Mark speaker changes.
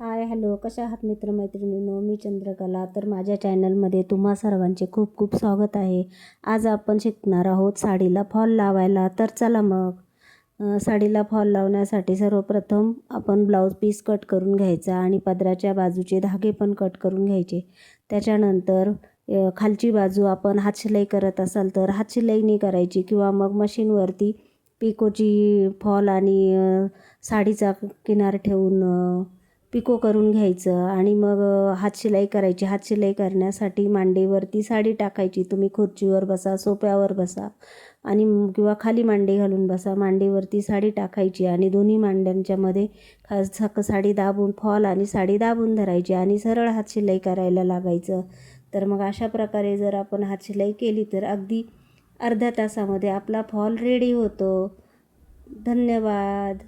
Speaker 1: Hi hello कशा आहात मित्रमैत्रिणींनो? मी चंद्रकला. तर माझ्या चॅनलमध्ये तुम्हा सर्वांचे खूप खूप स्वागत आहे. आज आपण शिकणार आहोत साडीला फॉल लावायला. तर चला मग. साडीला फॉल लावण्यासाठी सर्वप्रथम आपण ब्लाऊज पीस कट करून घ्यायचा आणि पदराच्या बाजूचे धागे पण कट करून घ्यायचे. त्याच्यानंतर खालची बाजू आपण हातशिलाई करत असाल तर हातशिलाईनी करायची किंवा मग मशीनवरती पिकोची फॉल आणि साडीचा किनार ठेवून पिको करून घ्यायचं आणि मग हातशिलाई करायची. हातशिलाई करण्यासाठी मांडीवरती साडी टाकायची. तुम्ही खुर्चीवर बसा सोप्यावर बसा आणि किंवा खाली मांडी घालून बसा. मांडीवरती साडी टाकायची आणि दोन्ही मांड्यांच्यामध्ये खास साडी दाबून फॉल आणि साडी दाबून धरायची आणि सरळ हातशिलाई करायला लागायचं. तर मग अशा प्रकारे जर आपण हातशिलाई केली तर अगदी अर्ध्या तासामध्ये आपला फॉल रेडी होतो. धन्यवाद.